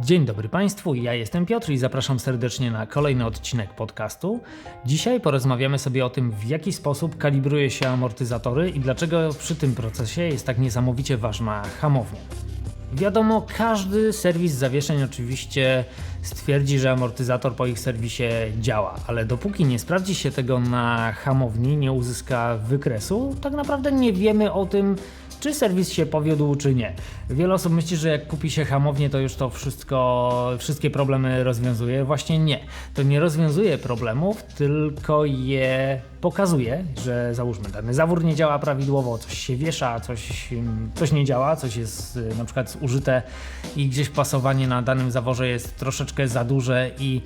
Dzień dobry Państwu, ja jestem Piotr i zapraszam serdecznie na kolejny odcinek podcastu. Dzisiaj porozmawiamy sobie o tym, w jaki sposób kalibruje się amortyzatory i dlaczego przy tym procesie jest tak niesamowicie ważna hamownia. Wiadomo, każdy serwis zawieszeń oczywiście stwierdzi, że amortyzator po ich serwisie działa, ale dopóki nie sprawdzi się tego na hamowni, nie uzyska wykresu, tak naprawdę nie wiemy o tym, czy serwis się powiódł, czy nie. Wiele osób myśli, że jak kupi się hamownię, to już to wszystko, wszystkie problemy rozwiązuje. Właśnie nie. To nie rozwiązuje problemów, tylko je pokazuje, że załóżmy dany zawór nie działa prawidłowo, coś się wiesza, coś, coś nie działa, coś jest y, na przykład użyte i gdzieś pasowanie na danym zaworze jest troszeczkę za duże i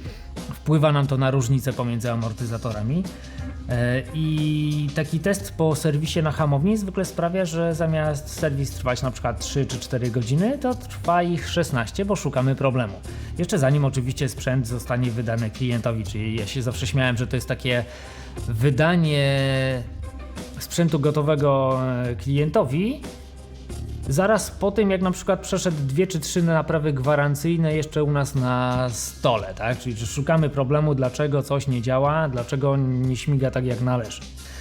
wpływa nam to na różnicę pomiędzy amortyzatorami. E, I taki test po serwisie na hamowni zwykle sprawia, że zamiast serwis trwać na przykład 3 czy 4 godziny, to trwa ich 16, bo szukamy problemu. Jeszcze zanim oczywiście sprzęt zostanie wydany klientowi, czyli ja się zawsze śmiałem, że to jest takie wydanie sprzętu gotowego e, klientowi, zaraz po tym, jak na przykład przeszedł dwie czy trzy naprawy gwarancyjne jeszcze u nas na stole, tak? Czyli czy szukamy problemu, dlaczego coś nie działa, dlaczego nie śmiga tak jak należy.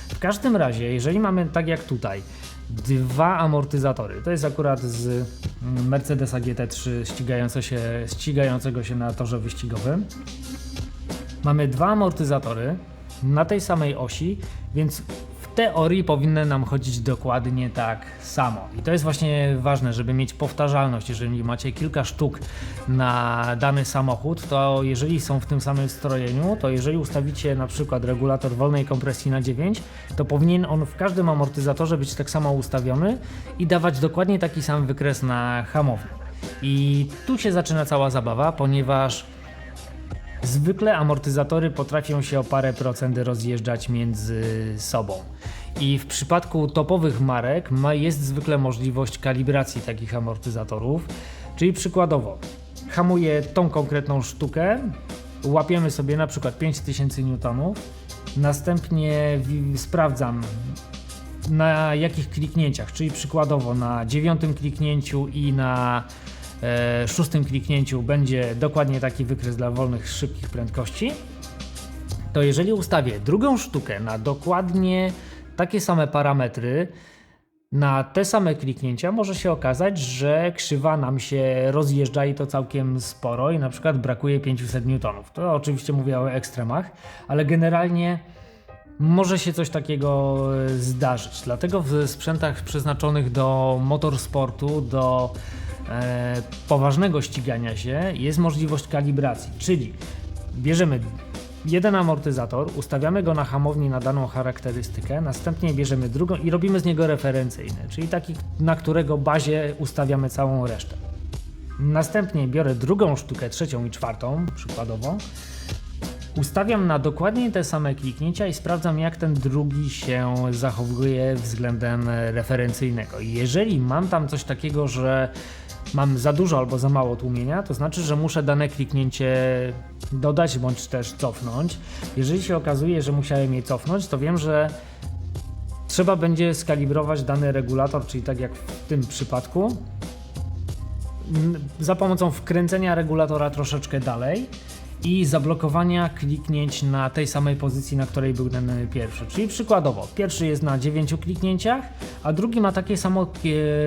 W każdym razie, jeżeli mamy tak jak tutaj, dwa amortyzatory, to jest akurat z mm, Mercedesa GT3 ścigające się, ścigającego się na torze wyścigowym. Mamy dwa amortyzatory na tej samej osi, więc teorii powinny nam chodzić dokładnie tak samo. I to jest właśnie ważne, żeby mieć powtarzalność. Jeżeli macie kilka sztuk na dany samochód, to jeżeli są w tym samym strojeniu, to jeżeli ustawicie na przykład regulator wolnej kompresji na 9, to powinien on w każdym amortyzatorze być tak samo ustawiony i dawać dokładnie taki sam wykres na hamowni. I tu się zaczyna cała zabawa, ponieważ Zwykle amortyzatory potrafią się o parę procent rozjeżdżać między sobą. I w przypadku topowych marek ma, jest zwykle możliwość kalibracji takich amortyzatorów, czyli przykładowo hamuję tą konkretną sztukę, łapiemy sobie na przykład 5000 N, następnie sprawdzam na jakich kliknięciach, czyli przykładowo na dziewiątym kliknięciu i na szóstym kliknięciu będzie dokładnie taki wykres dla wolnych, szybkich prędkości, to jeżeli ustawię drugą sztukę na dokładnie takie same parametry, na te same kliknięcia może się okazać, że krzywa nam się rozjeżdża i to całkiem sporo i na przykład brakuje 500 newtonów. To oczywiście mówię o ekstremach, ale generalnie może się coś takiego e, zdarzyć. Dlatego w sprzętach przeznaczonych do motorsportu, do e, poważnego ścigania się jest możliwość kalibracji, czyli bierzemy jeden amortyzator, ustawiamy go na hamowni na daną charakterystykę, następnie bierzemy drugą i robimy z niego referencyjny, czyli taki, na którego bazie ustawiamy całą resztę. Następnie biorę drugą sztukę, trzecią i czwartą, przykładowo, Ustawiam na dokładnie te same kliknięcia i sprawdzam, jak ten drugi się zachowuje względem referencyjnego. Jeżeli mam tam coś takiego, że mam za dużo albo za mało tłumienia, to znaczy, że muszę dane kliknięcie dodać bądź też cofnąć. Jeżeli się okazuje, że musiałem je cofnąć, to wiem, że trzeba będzie skalibrować dany regulator, czyli tak jak w tym przypadku, za pomocą wkręcenia regulatora troszeczkę dalej i zablokowania kliknięć na tej samej pozycji, na której był ten pierwszy. Czyli przykładowo, pierwszy jest na 9 kliknięciach, a drugi ma takie samo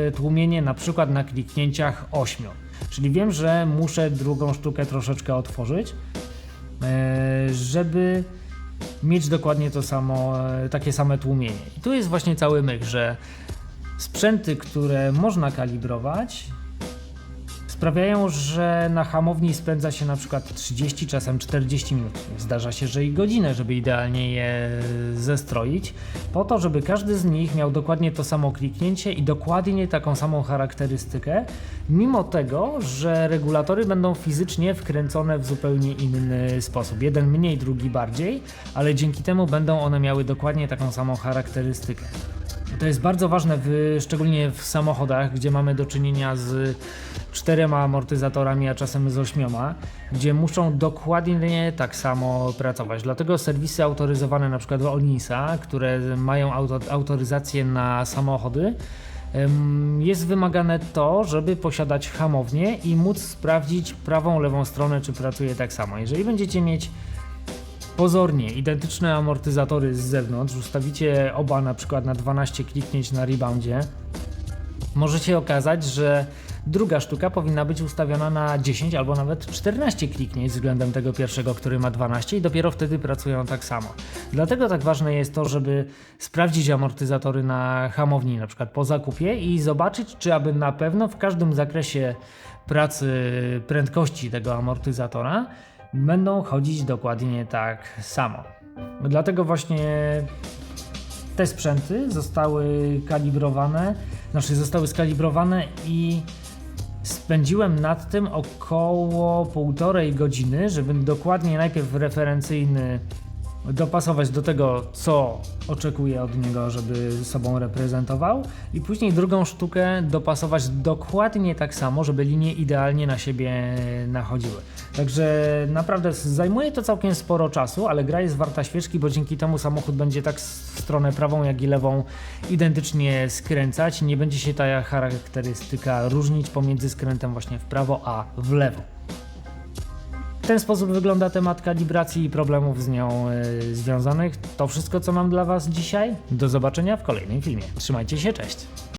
e, tłumienie na przykład na kliknięciach 8. Czyli wiem, że muszę drugą sztukę troszeczkę otworzyć, e, żeby mieć dokładnie to samo, e, takie same tłumienie. I tu jest właśnie cały myk, że sprzęty, które można kalibrować, sprawiają, że na hamowni spędza się na przykład 30, czasem 40 minut. Zdarza się, że i godzinę, żeby idealnie je zestroić, po to, żeby każdy z nich miał dokładnie to samo kliknięcie i dokładnie taką samą charakterystykę, mimo tego, że regulatory będą fizycznie wkręcone w zupełnie inny sposób. Jeden mniej, drugi bardziej, ale dzięki temu będą one miały dokładnie taką samą charakterystykę. To jest bardzo ważne, w, szczególnie w samochodach, gdzie mamy do czynienia z czterema amortyzatorami, a czasem z ośmioma, gdzie muszą dokładnie tak samo pracować. Dlatego serwisy autoryzowane, na przykład Olnisa, które mają auto, autoryzację na samochody, Jest wymagane to, żeby posiadać hamownię i móc sprawdzić prawą, lewą stronę, czy pracuje tak samo. Jeżeli będziecie mieć pozornie. Identyczne amortyzatory z zewnątrz, ustawicie oba na przykład na 12 kliknięć na reboundzie, może się okazać, że druga sztuka powinna być ustawiona na 10 albo nawet 14 kliknięć względem tego pierwszego, który ma 12 i dopiero wtedy pracują tak samo. Dlatego tak ważne jest to, żeby sprawdzić amortyzatory na hamowni, na przykład po zakupie i zobaczyć, czy aby na pewno w każdym zakresie pracy prędkości tego amortyzatora będą chodzić dokładnie tak samo. Dlatego właśnie te sprzęty zostały kalibrowane, znaczy zostały skalibrowane i spędziłem nad tym około półtorej godziny, żeby dokładnie najpierw referencyjny dopasować do tego, co oczekuję od niego, żeby sobą reprezentował, i później drugą sztukę dopasować dokładnie tak samo, żeby linie idealnie na siebie nachodziły. Także naprawdę zajmuje to całkiem sporo czasu, ale gra jest warta świeczki, bo dzięki temu samochód będzie tak w stronę prawą, jak i lewą identycznie skręcać. Nie będzie się ta charakterystyka różnić pomiędzy skrętem właśnie w prawo a w lewo. W ten sposób wygląda temat kalibracji i problemów z nią y, związanych. To wszystko, co mam dla Was dzisiaj. Do zobaczenia w kolejnym filmie. Trzymajcie się, cześć.